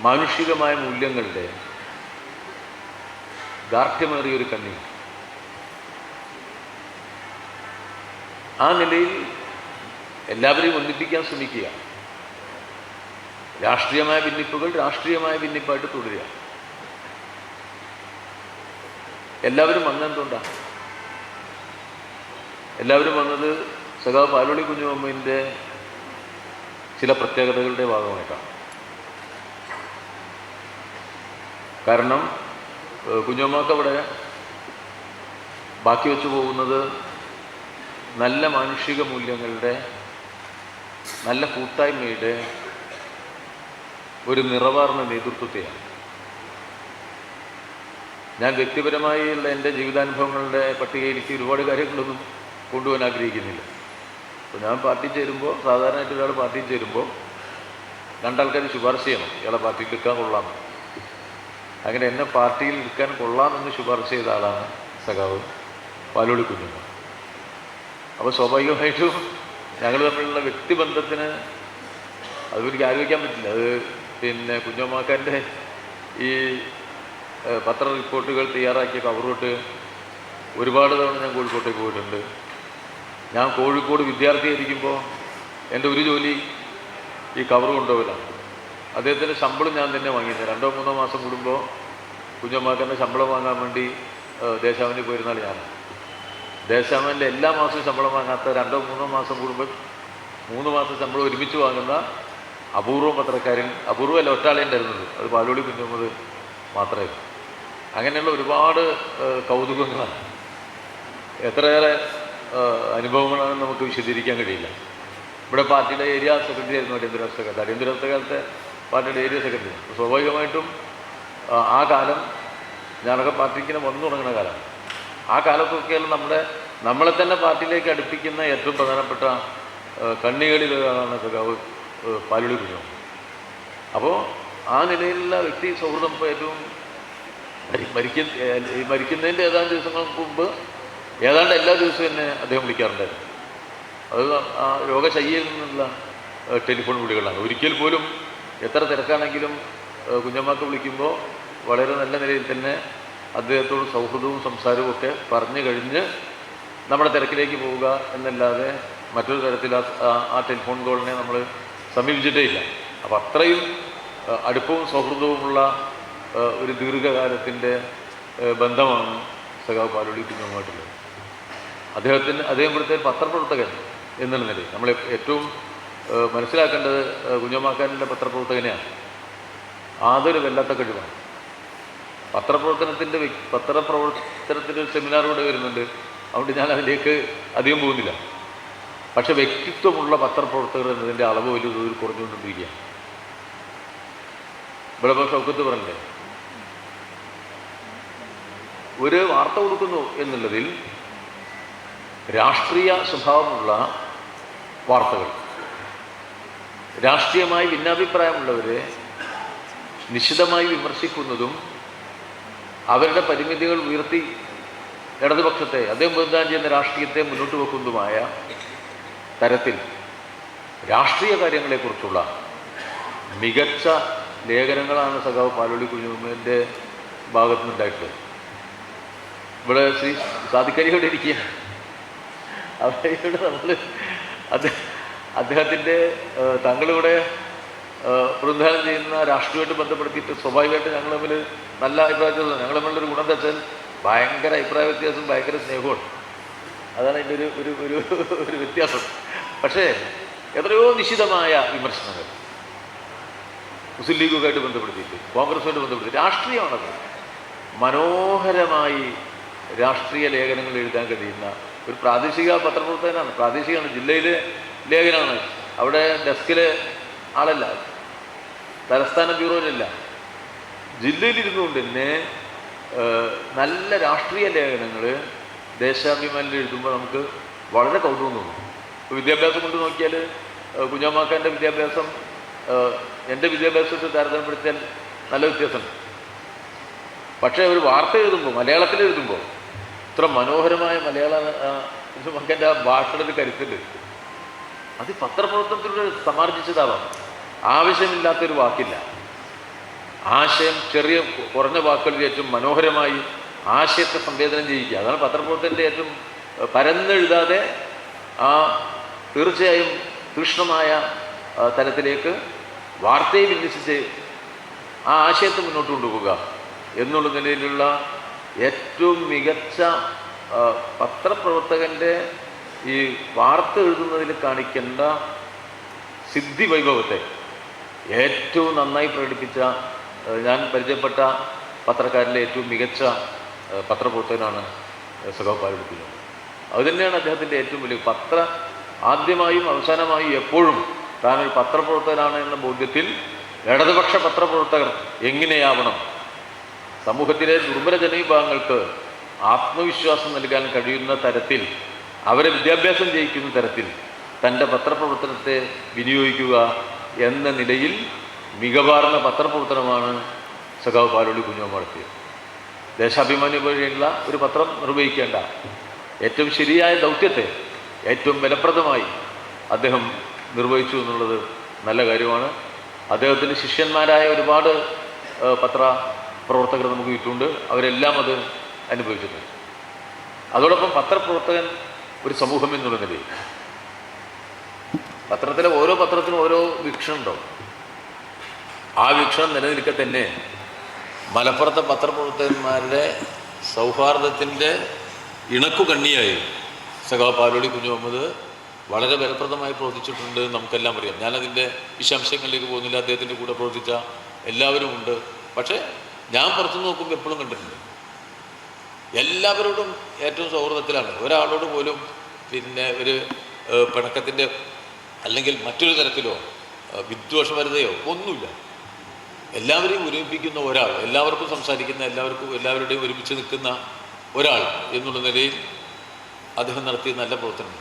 മാനുഷികമായ മൂല്യങ്ങളുടെ ദാർഢ്യമേറിയൊരു കണ്ണി ആ നിലയിൽ എല്ലാവരെയും ഒന്നിപ്പിക്കാൻ ശ്രമിക്കുക. രാഷ്ട്രീയമായ ഭിന്നിപ്പുകൾ രാഷ്ട്രീയമായ ഭിന്നിപ്പായിട്ട് തുടരുക. എല്ലാവരും വന്നെന്തുകൊണ്ടാണ് എല്ലാവരും വന്നത് സഖാവ് പാലോളി കുഞ്ഞുമ്മന്റെ ചില പ്രത്യേകതകളുടെ ഭാഗമായിട്ടാണ്. കാരണം കുഞ്ഞമ്മക്ക് അവിടെ ബാക്കി വെച്ചു പോകുന്നത് നല്ല മാനുഷിക മൂല്യങ്ങളുടെ നല്ല കൂട്ടായ്മയുടെ ഒരു നിറവാർന്ന നേതൃത്വത്തെയാണ്. ഞാൻ വ്യക്തിപരമായി ഉള്ള എന്റെ ജീവിതാനുഭവങ്ങളുടെ പട്ടികയിലേക്ക് ഒരുപാട് കാര്യങ്ങളൊന്നും കൊണ്ടുപോകാൻ ആഗ്രഹിക്കുന്നില്ല. അപ്പോൾ ഞാൻ പാർട്ടി ചേരുമ്പോൾ സാധാരണയായിട്ട് ഒരാൾ പാർട്ടി ചേരുമ്പോൾ രണ്ടാൾക്കാർ ശുപാർശ ചെയ്യണം. ഇയാളെ പാർട്ടിയിൽ എടുക്കാൻ കൊള്ളാം. അങ്ങനെ എന്നെ പാർട്ടിയിൽ എടുക്കാൻ കൊള്ളാമെന്ന് ശുപാർശ ചെയ്ത ആളാണ് സഖാവ് പാലോളി കുഞ്ഞുമ്മ. അപ്പോൾ സ്വാഭാവികമായിട്ടും ഞങ്ങൾ തമ്മിലുള്ള വ്യക്തിബന്ധത്തിന് അത് എനിക്ക് ആലോചിക്കാൻ പറ്റില്ല. അത് പിന്നെ കുഞ്ഞമ്മാക്കാന്റെ ഈ പത്ര റിപ്പോർട്ടുകൾ തയ്യാറാക്കിയ കവറോട്ട് ഒരുപാട് തവണ ഞാൻ കോഴിക്കോട്ടേക്ക് പോയിട്ടുണ്ട്. ഞാൻ കോഴിക്കോട് വിദ്യാർത്ഥിയായിരിക്കുമ്പോൾ എന്റെ ഒരു ജോലി ഈ കവർ കൊണ്ടുപോകലാണ്. അദ്ദേഹത്തിന്റെ ശമ്പളം ഞാൻ തന്നെ വാങ്ങിയിരുന്നു രണ്ടോ മൂന്നോ മാസം കൂടുമ്പോൾ കുഞ്ഞമ്മാക്കന്റെ ശമ്പളം വാങ്ങാൻ വേണ്ടി ദേശാവനിൽ ദേശാവിന് പോയിരുന്നാൽ ഞാനാണ് ദേശാമനിലെ എല്ലാ മാസവും ശമ്പളം വാങ്ങാത്ത രണ്ടോ മൂന്നോ മാസം കൂടുമ്പോൾ മൂന്ന് മാസം ശമ്പളം ഒരുമിച്ച് വാങ്ങുന്ന അപൂർവം പത്രക്കാരൻ അപൂർവമല്ല ഒറ്റാളെ ഉണ്ടായിരുന്നത്. അത് പാലോളി കുഞ്ഞമ്മത് മാത്രമേ അങ്ങനെയുള്ള ഒരുപാട് കൗതുകങ്ങളാണ്. എത്രയേറെ അനുഭവങ്ങളാണ് നമുക്ക് വിശദീകരിക്കാൻ കഴിയില്ല. ഇവിടെ പാർട്ടിയുടെ ഏരിയ സെക്രട്ടറി ആയിരുന്നു അടിയന്തരാവസ്ഥ കാലത്ത്. അടിയന്തരാവസ്ഥ കാലത്തെ പാർട്ടിയുടെ ഏരിയ സെക്രട്ടറി. സ്വാഭാവികമായിട്ടും ആ, കാലം ഞാനൊക്കെ പാർട്ടിക്കിനെ വന്നു തുടങ്ങുന്ന കാലം. ആ കാലത്തൊക്കെയാണ് നമ്മുടെ നമ്മളെ തന്നെ പാർട്ടിയിലേക്ക് അടുപ്പിക്കുന്ന ഏറ്റവും പ്രധാനപ്പെട്ട കണ്ണികളിലൊരാളാണ് സഖാവ് പാലുടി കുഞ്ഞു. അപ്പോൾ ആ നിലയിലുള്ള വ്യക്തി സൗഹൃദം ഇപ്പോൾ ഏറ്റവും മരിക്കുന്ന മരിക്കുന്നതിന്റെ ഏതാണ്ട് ദിവസങ്ങൾക്ക് മുമ്പ് ഏതാണ്ട് എല്ലാ ദിവസവും എന്നെ അദ്ദേഹം വിളിക്കാറുണ്ടായിരുന്നു. അത് ആ രോഗശയ്യയിൽ നിന്നുള്ള ടെലിഫോൺ വിളികളാണ്. ഒരിക്കൽ പോലും എത്ര തിരക്കാണെങ്കിലും കുഞ്ഞമ്മക്ക് വിളിക്കുമ്പോൾ വളരെ നല്ല നിലയിൽ തന്നെ അദ്ദേഹത്തോട് സൗഹൃദവും സംസാരവും ഒക്കെ പറഞ്ഞു കഴിഞ്ഞ് നമ്മുടെ തിരക്കിലേക്ക് പോവുക എന്നല്ലാതെ മറ്റൊരു തരത്തിൽ ആ- ടെലിഫോൺ കോളിനെ നമ്മൾ സമീപിച്ചിട്ടേ ഇല്ല. അപ്പോൾ അത്രയും അടുപ്പവും സൗഹൃദവുമുള്ള ഒരു ദീർഘകാലത്തിന്റെ ബന്ധമാണ് സഖാവ് പാലോടി കുഞ്ഞുമായിട്ടുള്ളത് അദ്ദേഹത്തിന് അദ്ദേഹം ഇവിടുത്തെ പത്രപ്രവർത്തകൻ എന്നുള്ള നിലയിൽ നമ്മൾ ഏറ്റവും മനസ്സിലാക്കേണ്ടത് ഏഹ്, പത്രപ്രവർത്തകനെയാണ് ആതൊരു വല്ലാത്ത കഴിവാണ് പത്രപ്രവർത്തനത്തിന്റെ പത്രപ്രവർത്തനത്തിന്റെ ഒരു സെമിനാർ കൂടെ വരുന്നുണ്ട്. അതുകൊണ്ട് ഞാൻ അതിലേക്ക് അധികം പോകുന്നില്ല. പക്ഷേ വ്യക്തിത്വമുള്ള പത്രപ്രവർത്തകർ എന്നതിന്റെ അളവ് വലിയ തോതിൽ കുറഞ്ഞുകൊണ്ടിരിക്കുകയാണ്. ഇവിടെ ഇപ്പോൾ ഷൗക്കത്ത് പറഞ്ഞില്ലേ? ഒരു വാർത്ത കൊടുക്കുന്നു എന്നുള്ളതിൽ രാഷ്ട്രീയ സ്വഭാവമുള്ള വാർത്തകൾ. രാഷ്ട്രീയമായി ഭിന്നാഭിപ്രായമുള്ളവരെ നിശിതമായി വിമർശിക്കുന്നതും അവരുടെ പരിമിതികൾ ഉയർത്തി ഇടതുപക്ഷത്തെ അദ്ദേഹം പ്രതിദാനം ചെയ്യുന്ന രാഷ്ട്രീയത്തെ മുന്നോട്ട് വെക്കുന്നതുമായ തരത്തിൽ രാഷ്ട്രീയ കാര്യങ്ങളെക്കുറിച്ചുള്ള മികച്ച ലേഖനങ്ങളാണ് സഖാവ് പാലോളി കുഞ്ഞുമ്മന്റെ ഭാഗത്തു നിന്നുണ്ടായിട്ടുള്ളത് ഇവിടെ ശ്രീ സാധിക്കരിയോടെ ഇരിക്കുക അവരോട് നമ്മൾ അത് അദ്ദേഹത്തിന്റെ തങ്ങളിവിടെ പ്രതിനിധാനം ചെയ്യുന്ന രാഷ്ട്രീയമായിട്ട് ബന്ധപ്പെടുത്തിയിട്ട് സ്വാഭാവികമായിട്ട് ഞങ്ങൾ തമ്മിൽ നല്ല അഭിപ്രായ വ്യത്യാസം ഞങ്ങൾ തമ്മിലൊരു ഗുണം എന്താ വെച്ചാൽ ഭയങ്കര അഭിപ്രായ വ്യത്യാസം ഭയങ്കര സ്നേഹമാണ് അതാണ് അതിന്റെ ഒരു ഒരു ഒരു ഒരു വ്യത്യാസം. പക്ഷേ എത്രയോ നിശിതമായ വിമർശനങ്ങൾ മുസ്ലിം ലീഗുമായിട്ട് ബന്ധപ്പെടുത്തിയിട്ട് കോൺഗ്രസുമായിട്ട് ബന്ധപ്പെടുത്തി രാഷ്ട്രീയമാണത്. മനോഹരമായി രാഷ്ട്രീയ ലേഖനങ്ങൾ എഴുതാൻ കഴിയുന്ന ഒരു പ്രാദേശിക പത്രപ്രവർത്തകനാണ്. പ്രാദേശികമാണ് ജില്ലയിലെ ലേഖനമാണ്. അവിടെ ഡെസ്കിൽ ആളല്ല. തലസ്ഥാന ബ്യൂറോയിലല്ല. ജില്ലയിലിരുന്നുകൊണ്ട് തന്നെ നല്ല രാഷ്ട്രീയ ലേഖനങ്ങൾ ദേശാഭിമാനിൽ എഴുതുമ്പോൾ നമുക്ക് വളരെ കൗതുകം തോന്നും. ഇപ്പോൾ വിദ്യാഭ്യാസം കൊണ്ട് നോക്കിയാൽ കുഞ്ഞാമാക്കാന്റെ വിദ്യാഭ്യാസം എന്റെ വിദ്യാഭ്യാസത്തെ താരതമ്യപ്പെടുത്തിയാൽ നല്ല വ്യത്യാസമുണ്ട് പക്ഷേ ഒരു വാർത്ത എഴുതുമ്പോൾ മലയാളത്തിൽ എഴുതുമ്പോൾ ഇത്ര മനോഹരമായ മലയാള കുഞ്ഞുമക്കന്റെ ആ ഭാഷയുടെ ഒരു കരുത്തുണ്ട്. അത് പത്രപ്രവർത്തനത്തിലൂടെ സമാർജിച്ചതാവാം. ആവശ്യമില്ലാത്തൊരു വാക്കില്ല. ആശയം ചെറിയ കുറഞ്ഞ വാക്കുകളിൽ ഏറ്റവും മനോഹരമായി ആശയത്തെ സംവേദനം ചെയ്യിക്കുക. അതാണ് പത്രപ്രവർത്തനത്തിന്റെ ഏറ്റവും പരന്നെഴുതാതെ ആ തീർച്ചയായും തീക്ഷ്ണമായ ആ, തലത്തിലേക്ക് വാർത്തയെ വിന്യസിച്ച് ആ ആശയത്തെ മുന്നോട്ട് കൊണ്ടുപോകുക എന്നുള്ള നിലയിലുള്ള ഏറ്റവും മികച്ച പത്രപ്രവർത്തകന്റെ ഈ വാർത്ത എഴുതുന്നതിൽ കാണിക്കേണ്ട സിദ്ധി വൈഭവത്തെ ഏറ്റവും നന്നായി പ്രകടിപ്പിച്ച ഞാൻ പരിചയപ്പെട്ട പത്രക്കാരിലെ ഏറ്റവും മികച്ച പത്രപ്രവർത്തകനാണ് പാലെടുക്കുന്നത് അതുതന്നെയാണ് അദ്ദേഹത്തിന്റെ ഏറ്റവും വലിയ പത്ര ആദ്യമായും അവസാനമായും എപ്പോഴും താനൊരു പത്രപ്രവർത്തകനാണ് എന്ന ബോധ്യത്തിൽ ഇടതുപക്ഷ പത്രപ്രവർത്തകർ എങ്ങനെയാവണം? സമൂഹത്തിലെ ദുർബല ജനവിഭാഗങ്ങൾക്ക് ആത്മവിശ്വാസം നൽകാൻ കഴിയുന്ന തരത്തിൽ അവരെ വിദ്യാഭ്യാസം ചെയ്യിക്കുന്ന തരത്തിൽ തന്റെ പത്രപ്രവർത്തനത്തെ വിനിയോഗിക്കുക എന്ന നിലയിൽ മികവാർന്ന പത്രപ്രവർത്തനമാണ് സഖാവ് പാലോളി കുഞ്ഞു നടത്തിയത്. ദേശാഭിമാനി വഴിയുള്ള ഒരു പത്രം നിർവഹിക്കേണ്ട ഏറ്റവും ശരിയായ ദൗത്യത്തെ ഏറ്റവും ഫലപ്രദമായി അദ്ദേഹം നിർവഹിച്ചു എന്നുള്ളത് നല്ല കാര്യമാണ്. അദ്ദേഹത്തിന്റെ ശിഷ്യന്മാരായ ഒരുപാട് പത്ര പ്രവർത്തകർ നമുക്ക് ചുറ്റുമുണ്ട് അവരെല്ലാം അത് അനുഭവിച്ചിട്ടുണ്ട്. അതോടൊപ്പം പത്രപ്രവർത്തകൻ ഒരു സമൂഹം എന്നുള്ള നിലയിൽ. പത്രത്തിലെ ഓരോ പത്രത്തിനും ഓരോ വീക്ഷണം ഉണ്ടാവും ആ വീക്ഷണം നിലനിൽക്കെ തന്നെ മലപ്പുറത്തെ പത്രപ്രവർത്തകന്മാരുടെ സൗഹാർദ്ദത്തിന്റെ ഇണക്കുകണ്ണിയായി സഖാവ് പാലോളി കുഞ്ഞു മുഹമ്മദ് വളരെ ഫലപ്രദമായി പ്രവർത്തിച്ചിട്ടുണ്ട് നമുക്കെല്ലാം അറിയാം. ഞാനതിന്റെ വിശാംശങ്ങളിലേക്ക് പോകുന്നില്ല. അദ്ദേഹത്തിന്റെ കൂടെ പ്രവർത്തിച്ച എല്ലാവരും ഉണ്ട് പക്ഷേ ഞാൻ പുറത്തു നോക്കുമ്പോൾ എപ്പോഴും കണ്ടിട്ടുണ്ട്. എല്ലാവരോടും ഏറ്റവും സൗഹൃദത്തിലാണ്. ഒരാളോട് പോലും പിന്നെ ഒരു പിണക്കത്തിന്റെ അല്ലെങ്കിൽ മറ്റൊരു തരത്തിലോ വിദ്വേഷപരതയോ ഒന്നുമില്ല. എല്ലാവരെയും ഒരുമിപ്പിക്കുന്ന ഒരാൾ എല്ലാവർക്കും സംസാരിക്കുന്ന എല്ലാവർക്കും എല്ലാവരുടെയും ഒരുമിച്ച് നിൽക്കുന്ന ഒരാൾ എന്നുള്ള നിലയിൽ അദ്ദേഹം നടത്തിയ നല്ല പ്രവർത്തനം